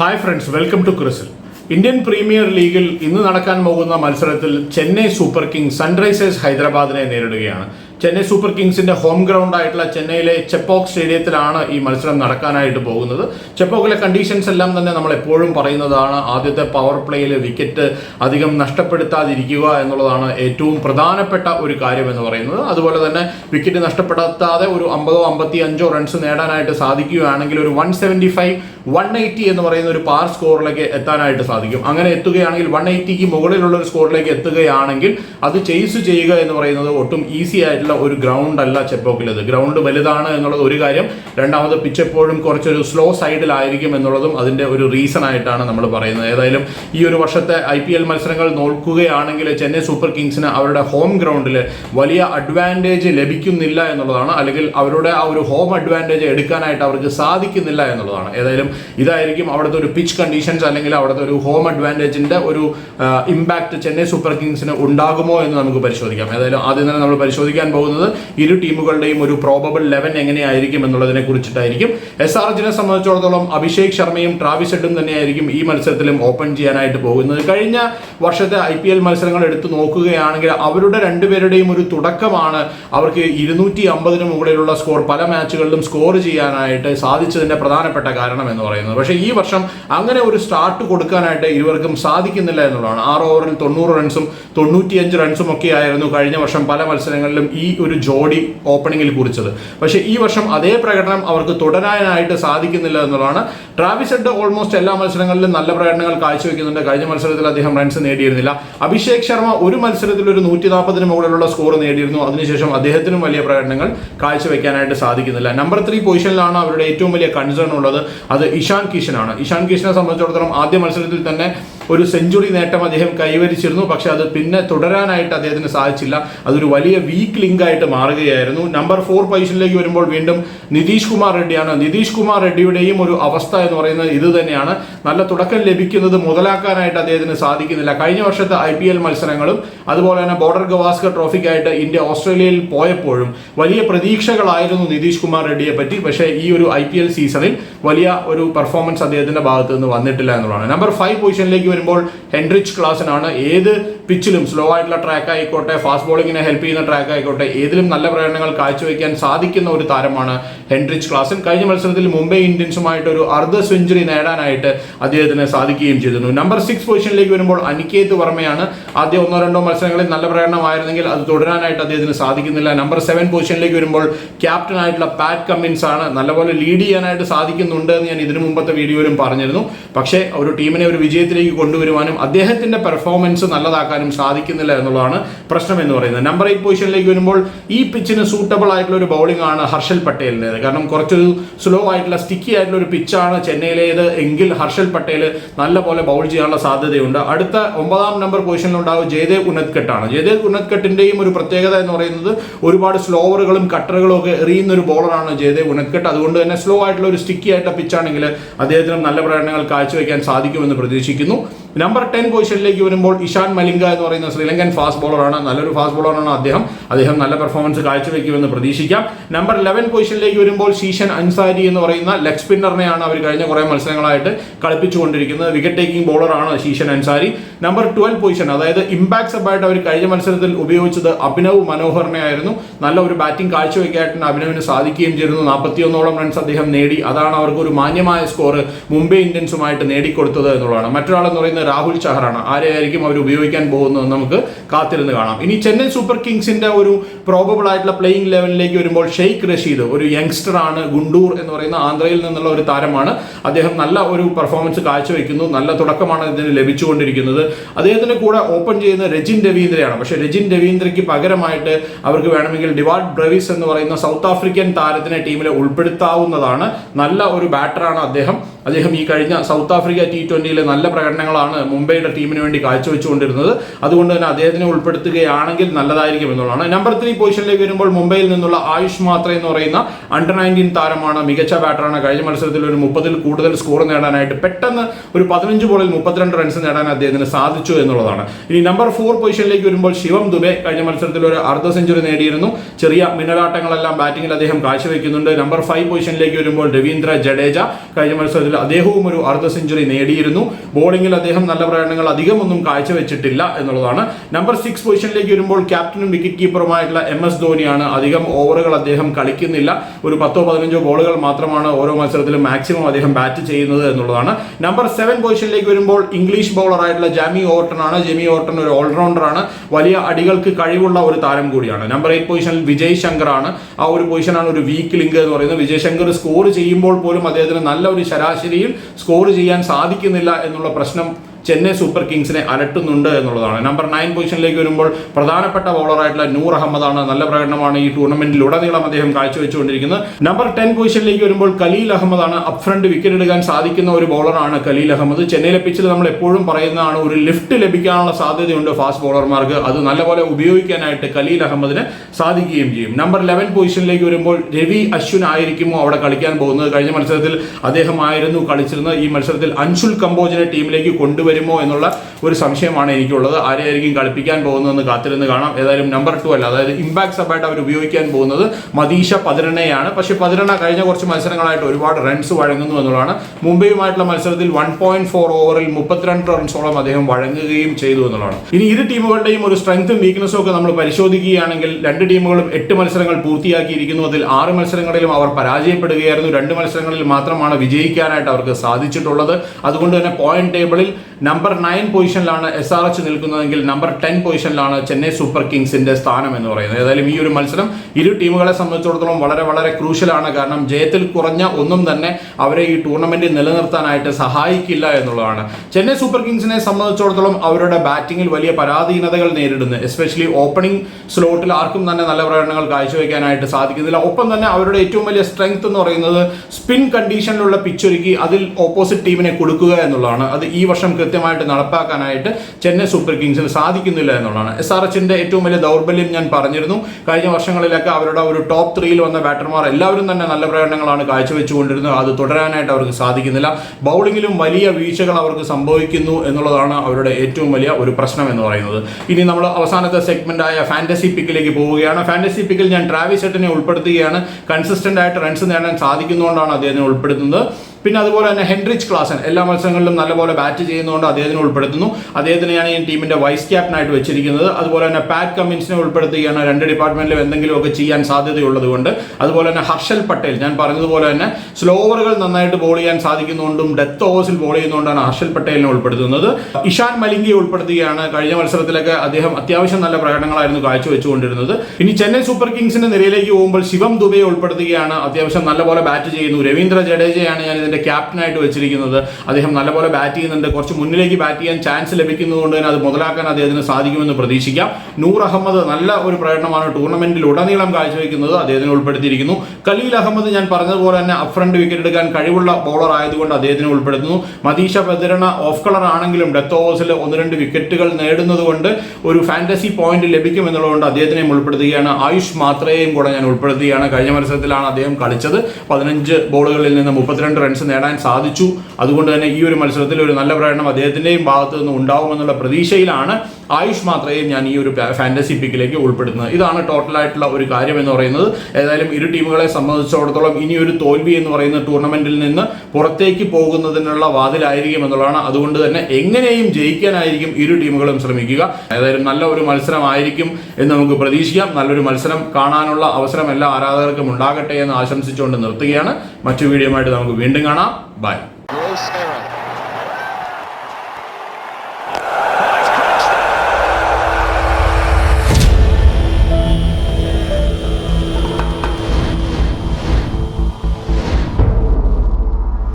Hi friends welcome to ക്രിസിൽ Indian premier ലീഗിൽ ഇന്ന് നടക്കാൻ പോകുന്ന മത്സരത്തിൽ ചെന്നൈ സൂപ്പർ കിങ് സൺറൈസേഴ്സ് ഹൈദരാബാദിനെ നേരിടുകയാണ്. ചെന്നൈ സൂപ്പർ കിങ്സിന്റെ ഹോം ഗ്രൗണ്ട് ആയിട്ടുള്ള ചെന്നൈയിലെ ചെപ്പോക്ക് സ്റ്റേഡിയത്തിലാണ് ഈ മത്സരം നടക്കാനായിട്ട് പോകുന്നത്. ചെപ്പോക്കിലെ കണ്ടീഷൻസ് എല്ലാം തന്നെ നമ്മൾ എപ്പോഴും പറയുന്നതാണ്. ആദ്യത്തെ പവർ പ്ലേയിൽ വിക്കറ്റ് അധികം നഷ്ടപ്പെടുത്താതിരിക്കുക എന്നുള്ളതാണ് ഏറ്റവും പ്രധാനപ്പെട്ട ഒരു കാര്യം എന്ന് പറയുന്നത്. അതുപോലെ തന്നെ വിക്കറ്റ് നഷ്ടപ്പെടുത്താതെ ഒരു അമ്പതോ അമ്പത്തി അഞ്ചോ റൺസ് നേടാനായിട്ട് സാധിക്കുകയാണെങ്കിൽ ഒരു one seventy five one eighty എന്ന് പറയുന്ന ഒരു പാർ സ്കോറിലേക്ക് എത്താനായിട്ട് സാധിക്കും. അങ്ങനെ എത്തുകയാണെങ്കിൽ വൺ എയ്റ്റിക്ക് മുകളിലുള്ള ഒരു സ്കോറിലേക്ക് എത്തുകയാണെങ്കിൽ അത് ചെയ്സ് ചെയ്യുക എന്ന് പറയുന്നത് ഒട്ടും ഈസി ആയിട്ടുള്ള ഒരു ഗ്രൗണ്ട് അല്ല ചെപ്പോക്കിലത് ഗ്രൗണ്ട് വലുതാണ് എന്നുള്ളത് ഒരു കാര്യം. രണ്ടാമത് പിച്ച് എപ്പോഴും കുറച്ചൊരു സ്ലോ സൈഡിലായിരിക്കും എന്നുള്ളതും അതിന്റെ ഒരു റീസൺ ആയിട്ടാണ് നമ്മൾ പറയുന്നത്. ഏതായാലും ഈ ഒരു വർഷത്തെ ഐ പി എൽ മത്സരങ്ങൾ നോക്കുകയാണെങ്കിൽ ചെന്നൈ സൂപ്പർ കിങ്സിന് അവരുടെ ഹോം ഗ്രൗണ്ടിൽ വലിയ അഡ്വാന്റേജ് ലഭിക്കുന്നില്ല എന്നുള്ളതാണ്. അല്ലെങ്കിൽ അവരുടെ ആ ഒരു ഹോം അഡ്വാന്റേജ് എടുക്കാനായിട്ട് അവർക്ക് സാധിക്കുന്നില്ല എന്നുള്ളതാണ്. ഏതായാലും ഇതായിരിക്കും അവിടുത്തെ ഒരു പിച്ച് കണ്ടീഷൻസ് അല്ലെങ്കിൽ അവിടുത്തെ ഒരു ഹോം അഡ്വാന്റേജിന്റെ ഒരു ഇമ്പാക്ട് ചെന്നൈ സൂപ്പർ കിങ്സിന് ഉണ്ടാകുമോ എന്ന് നമുക്ക് പരിശോധിക്കാം. ഏതായാലും ആദ്യം തന്നെ നമ്മൾ പരിശോധിക്കാൻ പോകുന്നത്. ഇരു ടീമുകളുടെയും ഒരു പ്രോബബിൾ ലെവൻ എങ്ങനെയായിരിക്കും എന്നുള്ളതിനെ കുറിച്ചിട്ടായിരിക്കും. എസ് ആർ എച്ചിനെ സംബന്ധിച്ചിടത്തോളം അഭിഷേക് ശർമ്മയും ട്രാവിസ് ഹെഡും തന്നെയായിരിക്കും ഈ മത്സരത്തിലും ഓപ്പൺ ചെയ്യാനായിട്ട് പോകുന്നത്. കഴിഞ്ഞ വർഷത്തെ ഐ പി എൽ മത്സരങ്ങൾ എടുത്തു നോക്കുകയാണെങ്കിൽ അവരുടെ രണ്ടുപേരുടെയും ഒരു തുടക്കമാണ് അവർക്ക് ഇരുന്നൂറ്റി അമ്പതിന് മുകളിലുള്ള സ്കോർ പല മാച്ചുകളിലും സ്കോർ ചെയ്യാനായിട്ട് സാധിച്ചതിന്റെ പ്രധാനപ്പെട്ട കാരണം എന്ന് പറയുന്നത്. പക്ഷേ ഈ വർഷം അങ്ങനെ ഒരു സ്റ്റാർട്ട് കൊടുക്കാനായിട്ട് ഇരുവർക്കും സാധിക്കുന്നില്ല എന്നുള്ളതാണ്. ആറ് ഓവറിൽ തൊണ്ണൂറ് റൺസും തൊണ്ണൂറ്റിയഞ്ച് റൺസും ഒക്കെ ആയിരുന്നു കഴിഞ്ഞ വർഷം പല മത്സരങ്ങളിലും ഈ ഒരു ജോഡി ഓപ്പണിംഗിൽ കുറിച്ചത്. പക്ഷേ ഈ വർഷം അതേ പ്രകടനം അവർക്ക് തുടരാനായിട്ട് സാധിക്കുന്നില്ല എന്നുള്ളതാണ്. ട്രാവിസ് ഹെഡ് ഓൾമോസ്റ്റ് എല്ലാ മത്സരങ്ങളിലും നല്ല പ്രകടനങ്ങൾ കാഴ്ചവെക്കുന്നുണ്ട്. കഴിഞ്ഞ മത്സരത്തിൽ അദ്ദേഹം റൺസ് നേടിയിരുന്നില്ല. അഭിഷേക് ശർമ്മ ഒരു മത്സരത്തിൽ ഒരു നൂറ്റി നാൽപ്പതിന് മുകളിലുള്ള സ്കോർ നേടിയിരുന്നു. അതിനുശേഷം അദ്ദേഹത്തിനും വലിയ പ്രകടനങ്ങൾ കാഴ്ചവെക്കാനായിട്ട് സാധിക്കുന്നില്ല. നമ്പർ ത്രീ പൊസിഷനിലാണ് അവരുടെ ഏറ്റവും വലിയ കൺസേൺ ഉള്ളത്. അത് ഇഷാൻ കിഷനാണ്. ഇഷാൻ കിഷനെ സംബന്ധിച്ചിടത്തോളം ആദ്യ മത്സരത്തിൽ തന്നെ ഒരു സെഞ്ചുറി നേട്ടം അദ്ദേഹം കൈവരിച്ചിരുന്നു. പക്ഷെ അത് പിന്നെ തുടരാനായിട്ട് അദ്ദേഹത്തിന് സാധിച്ചില്ല. അതൊരു വലിയ വീക്ക് ലിങ്ക് ആയിട്ട് മാറുകയായിരുന്നു. നമ്പർ ഫോർ പൊസിഷനിലേക്ക് വരുമ്പോൾ വീണ്ടും നിതീഷ് കുമാർ റെഡ്ഡിയാണ്. നിതീഷ് കുമാർ റെഡ്ഡിയുടെയും ഒരു അവസ്ഥ എന്ന് പറയുന്നത് ഇത് തന്നെയാണ്. നല്ല തുടക്കം ലഭിക്കുന്നത് മുതലാക്കാനായിട്ട് അദ്ദേഹത്തിന് സാധിക്കുന്നില്ല. കഴിഞ്ഞ വർഷത്തെ ഐ പി എൽ മത്സരങ്ങളും അതുപോലെ തന്നെ ബോർഡർ ഗവാസ്കർ ട്രോഫിക്കായിട്ട് ഇന്ത്യ ഓസ്ട്രേലിയയിൽ പോയപ്പോഴും വലിയ പ്രതീക്ഷകളായിരുന്നു നിതീഷ് കുമാർ റെഡ്ഡിയെ പറ്റി. പക്ഷേ ഈ ഒരു ഐ സീസണിൽ വലിയ ഒരു പെർഫോമൻസ് അദ്ദേഹത്തിന്റെ ഭാഗത്ത് നിന്ന് വന്നിട്ടില്ല എന്നുള്ളതാണ്. നമ്പർ ഫൈവ് പൊസിഷനിലേക്ക് വരുമ്പോൾ ഹെൻറിച്ച് ക്ലാസിനാണ്. ഏത് പിച്ചിലും സ്ലോ ആയിട്ടുള്ള ട്രാക്ക് ആയിക്കോട്ടെ ഫാസ്റ്റ് ബോളിങ്ങിനെ ഹെൽപ്പ് ചെയ്യുന്ന ട്രാക്ക് ആയിക്കോട്ടെ ഏതിലും നല്ല പ്രകടനങ്ങൾ കാഴ്ചവെക്കാൻ സാധിക്കുന്ന ഒരു താരമാണ് ഹെൻറിച്ച് ക്ലാസൻ. കഴിഞ്ഞ മത്സരത്തിൽ മുംബൈ ഇന്ത്യൻസുമായിട്ട് ഒരു അർദ്ധ സെഞ്ചുറി നേടാനായിട്ട് അദ്ദേഹത്തിന് സാധിക്കുകയും ചെയ്തിരുന്നു. നമ്പർ സിക്സ് പൊസിഷനിലേക്ക് വരുമ്പോൾ അനിക്കേത് വർമ്മയാണ്. ആദ്യ ഒന്നോ രണ്ടോ മത്സരങ്ങളിൽ നല്ല പ്രകടനമായിരുന്നെങ്കിൽ അത് തുടരാനായിട്ട് അദ്ദേഹത്തിന് സാധിക്കുന്നില്ല. നമ്പർ സെവൻ പൊസിഷനിലേക്ക് വരുമ്പോൾ ക്യാപ്റ്റൻ ആയിട്ടുള്ള പാറ്റ് കമ്മിൻസ് ആണ്. നല്ലപോലെ ലീഡ് ചെയ്യാനായിട്ട് സാധിക്കുന്നുണ്ട് എന്ന് ഞാൻ ഇതിനു മുമ്പത്തെ വീഡിയോയിലും പറഞ്ഞിരുന്നു. പക്ഷേ ഒരു ടീമിനെ ഒരു വിജയത്തിലേക്ക് കൊണ്ടുവരുവാനും അദ്ദേഹത്തിന്റെ പെർഫോമൻസ് നല്ലതാക്കാനും സാധിക്കുന്നില്ല എന്നുള്ളതാണ് പ്രശ്നം എന്ന് പറയുന്നത്. നമ്പർ എയ്റ്റ് പൊസിഷനിലേക്ക് വരുമ്പോൾ ഈ പിച്ചിന് സൂട്ടബിൾ ആയിട്ടുള്ള ഒരു ബൗളിംഗ് ആണ് ഹർഷൽ പട്ടേലിന്റെ കാരണം കുറച്ചൊരു സ്ലോ ആയിട്ടുള്ള സ്റ്റിക്കി ആയിട്ടുള്ള ഒരു പിച്ചാണ് ചെന്നൈയിലേത് എങ്കിൽ ഹർഷൽ പട്ടേൽ നല്ല പോലെ ബൗൾ ചെയ്യാനുള്ള സാധ്യതയുണ്ട്. അടുത്ത ഒമ്പതാം നമ്പർ പൊസിഷനിലുണ്ടാവും ജയദേവ് ഉന്നത്കട്ടാണ്. ജയദേവ് ഉന്നത്കട്ടിന്റെയും ഒരു പ്രത്യേകത എന്ന് പറയുന്നത് ഒരുപാട് സ്ലോവറുകളും കട്ടറുകളും ഒക്കെ എറിയുന്ന ഒരു ബോളറാണ് ജയദേവ് ഉന്നത്കട്ട്. അതുകൊണ്ട് തന്നെ സ്ലോ ആയിട്ടുള്ള ഒരു സ്റ്റിക്കി ആയിട്ടുള്ള പിച്ചാണെങ്കിൽ അദ്ദേഹത്തിന് നല്ല പ്രകടനങ്ങൾ കാഴ്ചവെക്കാൻ സാധിക്കുമെന്ന് പ്രതീക്ഷിക്കുന്നു. നമ്പർ ടെൻ പൊസിഷനിലേക്ക് വരുമ്പോൾ ഇഷാൻ മലിംഗ എന്ന് പറയുന്ന ശ്രീലങ്കൻ ഫാസ്റ്റ് ബോളറാണ് നല്ലൊരു ഫാസ്റ്റ് ബോളറാണ് അദ്ദേഹം. അദ്ദേഹം നല്ല പെർഫോമൻസ് കാഴ്ചവെക്കുമെന്ന് പ്രതീക്ഷിക്കാം. നമ്പർ ലെവൻ പൊസിഷനിലേക്ക് വരുമ്പോൾ ശീഷൻ അൻസാരി എന്ന് പറയുന്ന ലെഗ് സ്പിന്നറിനെയാണ് അവർ കഴിഞ്ഞ കുറേ മത്സരങ്ങളായിട്ട് കളിപ്പിച്ചുകൊണ്ടിരിക്കുന്നത്. Wicket taking ബോളറാണ് Zeeshan Ansari. Number twelve position അതായത് ഇമ്പാക്ട് സബായിട്ട് അവർ കഴിഞ്ഞ മത്സരത്തിൽ ഉപയോഗിച്ചത് അഭിനവ് മനോഹറിനെ ആയിരുന്നു. നല്ല ഒരു ബാറ്റിംഗ് കാഴ്ചവെക്കായിട്ട് അഭിനവിന് സാധിക്കുകയും ചെയ്തിരുന്നു. നാൽപ്പത്തിയൊന്നോളം റൺസ് അദ്ദേഹം നേടി. അതാണ് അവർക്ക് ഒരു മാന്യമായ സ്കോർ മുംബൈ ഇന്ത്യൻസുമായിട്ട് നേടിക്കൊടുത്തത് എന്നുള്ളതാണ്. മറ്റൊരാൾ എന്ന് പറയുന്നത് രാഹുൽ ചഹറാണ്. ആരെയായിരിക്കും അവർ ഉപയോഗിക്കാൻ പോകുന്നത് നമുക്ക് കാത്തിരുന്ന് കാണാം. ഇനി ചെന്നൈ സൂപ്പർ കിങ്സിന്റെ ഒരു പ്രോബബിൾ ആയിട്ടുള്ള പ്ലേയിങ് ലെവലിലേക്ക് വരുമ്പോൾ ഷെയ്ഖ് റഷീദ് ഒരു യങ്സ്റ്റർ ആണ് ഗുണ്ടൂർ എന്ന് പറയുന്ന ആന്ധ്രയിൽ നിന്നുള്ള ഒരു താരമാണ്. അദ്ദേഹം നല്ല ഒരു പെർഫോമൻസ് കാഴ്ചവെക്കുന്നു. നല്ല തുടക്കമാണ് ഇതിന് ലഭിച്ചുകൊണ്ടിരിക്കുന്നത്. അദ്ദേഹത്തിന് കൂടെ ഓപ്പൺ ചെയ്യുന്ന രജിൻ രവീന്ദ്രയാണ്. പക്ഷേ രജിൻ രവീന്ദ്രയ്ക്ക് പകരമായിട്ട് അവർക്ക് വേണമെങ്കിൽ ഡിവാർഡ് ബ്രവീസ് എന്ന് പറയുന്ന സൗത്ത് ആഫ്രിക്കൻ താരത്തിനെ ടീമിൽ ഉൾപ്പെടുത്താവുന്നതാണ്. നല്ല ഒരു ബാറ്ററാണ് അദ്ദേഹം. അദ്ദേഹം ഈ കഴിഞ്ഞ സൗത്ത് ആഫ്രിക്ക ടി ട്വന്റിയിലെ നല്ല പ്രകടനങ്ങളാണ് മുംബൈയുടെ ടീമിന് വേണ്ടി കാഴ്ചവെച്ചുകൊണ്ടിരുന്നത്. അതുകൊണ്ട് തന്നെ അദ്ദേഹത്തിനെ ഉൾപ്പെടുത്തുകയാണെങ്കിൽ നല്ലതായിരിക്കും എന്നുള്ളതാണ്. നമ്പർ ത്രീ പൊസിഷനിലേക്ക് വരുമ്പോൾ മുംബൈയിൽ നിന്നുള്ള ആയുഷ് മാത്ര എന്ന് പറയുന്ന അണ്ടർ നയന്റീൻ താരമാണ് മികച്ച ബാറ്ററാണ് കഴിഞ്ഞ മത്സരത്തിൽ ഒരു മുപ്പതിൽ കൂടുതൽ സ്കോർ നേടാനായിട്ട് പെട്ടെന്ന് ഒരു പതിനഞ്ച് ബോളിൽ മുപ്പത്തിരണ്ട് റൺസ് നേടാൻ അദ്ദേഹത്തിന് സാധിച്ചു എന്നുള്ളതാണ്. ഇനി നമ്പർ ഫോർ പൊസിഷനിലേക്ക് വരുമ്പോൾ ശിവം ദുബെ കഴിഞ്ഞ മത്സരത്തിൽ ഒരു അർദ്ധ സെഞ്ചുറി നേടിയിരുന്നു. ചെറിയ മിന്നലാട്ടങ്ങളെല്ലാം ബാറ്റിംഗിൽ അദ്ദേഹം കാഴ്ചവെക്കുന്നുണ്ട്. നമ്പർ ഫൈവ് പൊസിഷനിലേക്ക് വരുമ്പോൾ രവീന്ദ്ര ജഡേജ കഴിഞ്ഞ മത്സരത്തിൽ മത്സരത്തിൽ അദ്ദേഹവും ഒരു അർദ്ധ സെഞ്ചുറി നേടിയിരുന്നു. ബോളിംഗിൽ അദ്ദേഹം നല്ല പ്രകടനങ്ങൾ അധികമൊന്നും കാഴ്ചവെച്ചിട്ടില്ല എന്നുള്ളതാണ്. നമ്പർ സിക്സ് പൊസിഷനിലേക്ക് വരുമ്പോൾ ക്യാപ്റ്റനും വിക്കറ്റ് കീപ്പറുമായിട്ടുള്ള എം എസ് ധോണിയാണ് അധികം ഓവറുകൾ അദ്ദേഹം കളിക്കുന്നില്ല. ഒരു പത്തോ പതിനഞ്ചോ ബോളുകൾ മാത്രമാണ് ഓരോ മത്സരത്തിലും മാക്സിമം അദ്ദേഹം ബാറ്റ് ചെയ്യുന്നത് എന്നുള്ളതാണ്. നമ്പർ സെവൻ പൊസിഷനിലേക്ക് വരുമ്പോൾ ഇംഗ്ലീഷ് ബൗളറായിട്ടുള്ള ജാമി ഓർട്ടൺ ആണ്. ജെമി ഓർട്ടൺ ഒരു ഓൾറൗണ്ടർ ആണ്. വലിയ അടികൾക്ക് കഴിവുള്ള ഒരു താരം കൂടിയാണ്. നമ്പർ എയ്റ്റ് പൊസിഷനിൽ വിജയ് ശങ്കർ ആണ്. ആ ഒരു പൊസിഷനാണ് ഒരു വീക്ക് ലിങ്ക് എന്ന് പറയുന്നത്. വിജയ് ശങ്കർ സ്കോർ ചെയ്യുമ്പോൾ പോലും അദ്ദേഹത്തിന് നല്ല ഒരു ശരാശരിയിൽ സ്കോർ ചെയ്യാൻ സാധിക്കുന്നില്ല എന്നുള്ള പ്രശ്നം ചെന്നൈ സൂപ്പർ കിങ്സിനെ അലട്ടുന്നുണ്ട് എന്നുള്ളതാണ്. നമ്പർ നയൻ പൊസിഷനിലേക്ക് വരുമ്പോൾ പ്രധാനപ്പെട്ട ബോളറായിട്ടുള്ള നൂർ അഹമ്മദാണ് നല്ല പ്രകടനമാണ് ഈ ടൂർണമെന്റിൽ ഉടനീളം അദ്ദേഹം കാഴ്ചവെച്ചുകൊണ്ടിരിക്കുന്നത്. നമ്പർ ടെൻ പൊസിഷനിലേക്ക് വരുമ്പോൾ കലീൽ അഹമ്മദാണ് അപ് ഫ്രണ്ട് വിക്കറ്റ് എടുക്കാൻ സാധിക്കുന്ന ഒരു ബോളറാണ് കലീൽ അഹമ്മദ്. ചെന്നൈയിലെ പിച്ചിൽ നമ്മൾ എപ്പോഴും പറയുന്നതാണ് ഒരു ലിഫ്റ്റ് ലഭിക്കാനുള്ള സാധ്യതയുണ്ട് ഫാസ്റ്റ് ബോളർമാർക്ക് അത് നല്ലപോലെ ഉപയോഗിക്കാനായിട്ട് കലീൽ അഹമ്മദിന് സാധിക്കുകയും ചെയ്യും. നമ്പർ ലെവൻ പൊസിഷനിലേക്ക് വരുമ്പോൾ രവി അശ്വിൻ ആയിരിക്കുമോ അവിടെ കളിക്കാൻ പോകുന്നത്? കഴിഞ്ഞ മത്സരത്തിൽ അദ്ദേഹമായിരുന്നു കളിച്ചിരുന്നത്. ഈ മത്സരത്തിൽ അൻഷുൽ കമ്പോജിനെ ടീമിലേക്ക് കൊണ്ടുവരുമോ എന്നുള്ള ഒരു സംശയമാണ് എനിക്കുള്ളത്. ആരെയായിരിക്കും കളിപ്പിക്കാൻ പോകുന്നതെന്ന് കാത്തിരുന്ന് കാണാം. ഏതായാലും നമ്പർ ടു അല്ല അതായത് ഇമ്പാക്ട് സബായിട്ട് അവർ ഉപയോഗിക്കാൻ പോകുന്നത് മദീഷ പതിനെണ്ണയാണ്. പക്ഷേ പതിനെണ്ണ കഴിഞ്ഞ കുറച്ച് മത്സരങ്ങളായിട്ട് ഒരുപാട് റൺസ് വഴങ്ങുന്നു എന്നുള്ളതാണ്. മുംബൈയുമായിട്ടുള്ള മത്സരത്തിൽ വൺ പോയിന്റ് ഫോർ ഓവറിൽ മുപ്പത്തിരണ്ട് റൺസോളം അദ്ദേഹം വഴങ്ങുകയും ചെയ്തു എന്നുള്ളതാണ്. ഇനി ഇരു ടീമുകളുടെയും ഒരു സ്ട്രെങ്ത്തും വീക്ക്നസും ഒക്കെ നമ്മൾ പരിശോധിക്കുകയാണെങ്കിൽ രണ്ട് ടീമുകളും എട്ട് മത്സരങ്ങൾ പൂർത്തിയാക്കിയിരിക്കുന്നു. അതിൽ ആറ് മത്സരങ്ങളിലും അവർ പരാജയപ്പെടുകയായിരുന്നു. രണ്ട് മത്സരങ്ങളിൽ മാത്രമാണ് വിജയിക്കാനായിട്ട് അവർക്ക് സാധിച്ചിട്ടുള്ളത്. അതുകൊണ്ട് തന്നെ പോയിന്റ് ടേബിളിൽ നമ്പർ നയൻ പൊസിഷനിലാണ് എസ് ആർ എച്ച് നിൽക്കുന്നതെങ്കിൽ നമ്പർ ടെൻ പൊസിഷനിലാണ് ചെന്നൈ സൂപ്പർ കിങ്സിന്റെ സ്ഥാനം എന്ന് പറയുന്നത്. ഏതായാലും ഈ ഒരു മത്സരം ഇരു ടീമുകളെ സംബന്ധിച്ചിടത്തോളം വളരെ വളരെ ക്രൂഷ്യലാണ് കാരണം ജയത്തിൽ കുറഞ്ഞ ഒന്നും തന്നെ അവരെ ഈ ടൂർണമെന്റിൽ നിലനിർത്താനായിട്ട് സഹായിക്കില്ല എന്നുള്ളതാണ്. ചെന്നൈ സൂപ്പർ കിങ്സിനെ സംബന്ധിച്ചിടത്തോളം അവരുടെ ബാറ്റിംഗിൽ വലിയ പരാധീനതകൾ നേരിടുന്നു. എസ്പെഷ്യലി ഓപ്പണിംഗ് സ്ലോട്ടിൽ ആർക്കും തന്നെ നല്ല പ്രകടനങ്ങൾ കാഴ്ചവെക്കാനായിട്ട് സാധിക്കുന്നില്ല. ഒപ്പം തന്നെ അവരുടെ ഏറ്റവും വലിയ സ്ട്രെങ്ത് എന്ന് പറയുന്നത് സ്പിൻ കണ്ടീഷനിലുള്ള പിച്ചൊരുക്കി അതിൽ ഓപ്പോസിറ്റ് ടീമിനെ കൊടുക്കുക എന്നുള്ളതാണ്. അത് ഈ വർഷം കൃത്യമായിട്ട് നടപ്പാക്കാനായിട്ട് ചെന്നൈ സൂപ്പർ കിങ്സിന് സാധിക്കുന്നില്ല എന്നുള്ളതാണ്. എസ് ആർ എച്ചിന്റെ ഏറ്റവും വലിയ ദൗർബല്യം ഞാൻ പറഞ്ഞിരുന്നു. കഴിഞ്ഞ വർഷങ്ങളിലൊക്കെ അവരുടെ ഒരു ടോപ്പ് ത്രീയിൽ വന്ന ബാറ്റർമാർ എല്ലാവരും തന്നെ നല്ല പ്രകടനങ്ങളാണ് കാഴ്ചവെച്ചുകൊണ്ടിരുന്നത്. അത് തുടരാനായിട്ട് അവർക്ക് സാധിക്കുന്നില്ല. ബൗളിങ്ങിലും വലിയ വീഴ്ചകൾ അവർക്ക് സംഭവിക്കുന്നു എന്നുള്ളതാണ് അവരുടെ ഏറ്റവും വലിയ ഒരു പ്രശ്നം എന്ന് പറയുന്നത്. ഇനി നമ്മൾ അവസാനത്തെ സെഗ്മെന്റ് ആയ ഫാന്റസി പിക്കിലേക്ക് പോവുകയാണ്. ഫാന്റസി പിക്കിൽ ഞാൻ ട്രാവിസ് സെട്ടിനെ ഉൾപ്പെടുത്തുകയാണ്. കൺസിസ്റ്റന്റ് ആയിട്ട് റൺസ് നേടാൻ സാധിക്കുന്നതുകൊണ്ടാണ് അദ്ദേഹത്തിനെ ഉൾപ്പെടുത്തുന്നത്. പിന്നെ അതുപോലെ തന്നെ ഹെൻറിച്ച് ക്ലാസൻ. എല്ലാ മത്സരങ്ങളിലും നല്ലപോലെ ബാറ്റ് ചെയ്യുന്നതുകൊണ്ട് അദ്ദേഹത്തിനെ ഉൾപ്പെടുത്തുന്നു. അദ്ദേഹത്തിനെയാണ് ഈ ടീമിന്റെ വൈസ് ക്യാപ്റ്റനായിട്ട് വെച്ചിരിക്കുന്നത്. അതുപോലെ തന്നെ പാറ്റ് കമ്മിൻസിനെ ഉൾപ്പെടുത്തുകയാണ് രണ്ട് ഡിപ്പാർട്ട്മെന്റിലും എന്തെങ്കിലുമൊക്കെ ചെയ്യാൻ സാധ്യതയുള്ളതുകൊണ്ട്. അതുപോലെ തന്നെ ഹർഷൽ പട്ടേൽ ഞാൻ പറഞ്ഞതുപോലെ തന്നെ സ്ലോവറുകൾ നന്നായിട്ട് ബോൾ ചെയ്യാൻ സാധിക്കുന്നതുകൊണ്ടും ഡെത്ത് ഓവേഴ്സിൽ ബോൾ ചെയ്യുന്നതുകൊണ്ടാണ് ഹർഷൽ പട്ടേലിനെ ഉൾപ്പെടുത്തുന്നത്. ഇഷാൻ മലിംഗിയെ ഉൾപ്പെടുത്തുകയാണ്. കഴിഞ്ഞ മത്സരത്തിലൊക്കെ അദ്ദേഹം അത്യാവശ്യം നല്ല പ്രകടനങ്ങളായിരുന്നു കാഴ്ചവെച്ചുകൊണ്ടിരുന്നത്. ഇനി ചെന്നൈ സൂപ്പർ കിങ്സിന്റെ നിരയിലേക്ക് പോകുമ്പോൾ ശിവം ദുബെ ഉൾപ്പെടുത്തുകയാണ്. അത്യാവശ്യം നല്ലപോലെ ബാറ്റ് ചെയ്യുന്നു. രവീന്ദ്ര ജഡേജയാണ് ഞാൻ ഇതിന്റെ ക്യാപ്റ്റനായിട്ട് വെച്ചിരിക്കുന്നത്. അദ്ദേഹം നല്ലപോലെ ബാറ്റ് ചെയ്യുന്നുണ്ട്. കുറച്ച് മുന്നിലേക്ക് ബാറ്റ് ചെയ്യാൻ ചാൻസ് ലഭിക്കുന്നതുകൊണ്ട് തന്നെ അത് മുതലാക്കാൻ അദ്ദേഹത്തിന് സാധിക്കുമെന്ന് പ്രതീക്ഷിക്കാം. നൂർ അഹമ്മദ് നല്ല ഒരു പ്രകടനമാണ് ടൂർണമെന്റിൽ ഉടനീളം കാഴ്ചവെക്കുന്നത്. അദ്ദേഹത്തിന് ഉൾപ്പെടുത്തിയിരിക്കുന്നു. കലീൽ അഹമ്മദ് ഞാൻ പറഞ്ഞതുപോലെ തന്നെ അഫ്രണ്ട് വിക്കറ്റ് എടുക്കാൻ കഴിവുള്ള ബൗളർ ആയതുകൊണ്ട് അദ്ദേഹത്തിന് ഉൾപ്പെടുത്തുന്നു. മതീഷ ബദരണ ഓഫ് കളർ ആണെങ്കിലും ഡെത്ത് ഓവേഴ്സിൽ ഒന്ന് രണ്ട് വിക്കറ്റുകൾ നേടുന്നത് കൊണ്ട് ഒരു ഫാന്റസി പോയിന്റ് ലഭിക്കും എന്നുള്ളതുകൊണ്ട് അദ്ദേഹത്തിനെയും ഉൾപ്പെടുത്തുകയാണ്. ആയുഷ് മാത്രയെയും കൂടെ ഞാൻ ഉൾപ്പെടുത്തുകയാണ്. കഴിഞ്ഞ മത്സരത്തിലാണ് അദ്ദേഹം കളിച്ചത്. പതിനഞ്ച് ബോളുകളിൽ നിന്ന് മുപ്പത്തിരണ്ട് റൺസ് നേടാൻ സാധിച്ചു. അതുകൊണ്ട് തന്നെ ഈ ഒരു മത്സരത്തിൽ ഒരു നല്ല പ്രകടനം അദ്ദേഹത്തിന്റെയും ഭാഗത്തു നിന്ന് ഉണ്ടാവുമെന്നുള്ള പ്രതീക്ഷയിലാണ് ആയുഷ് മാത്രമേ ഞാൻ ഈ ഒരു ഫാന്റസി പിക്കിലേക്ക് ഉൾപ്പെടുന്നത്. ഇതാണ് ടോട്ടൽ ആയിട്ടുള്ള ഒരു കാര്യം എന്ന് പറയുന്നത്. ഏതായാലും ഇരു ടീമുകളെ സംബന്ധിച്ചിടത്തോളം ഇനി ഒരു തോൽവി എന്ന് പറയുന്ന ടൂർണമെന്റിൽ നിന്ന് പുറത്തേക്ക് പോകുന്നതിനുള്ള വാതിലായിരിക്കും എന്നുള്ളതാണ്. അതുകൊണ്ട് തന്നെ എങ്ങനെയും ജയിക്കാനായിരിക്കും ഇരു ടീമുകളും ശ്രമിക്കുക. ഏതായാലും നല്ല ഒരു മത്സരമായിരിക്കും എന്ന് നമുക്ക് പ്രതീക്ഷിക്കാം. നല്ലൊരു മത്സരം കാണാനുള്ള അവസരം എല്ലാ ആരാധകർക്കും ഉണ്ടാകട്ടെ എന്ന് ആശംസിച്ചുകൊണ്ട് നിർത്തുകയാണ്. മറ്റു വീഡിയോ ആയിട്ട് നമുക്ക് വീണ്ടും കാണാം. ബൈ.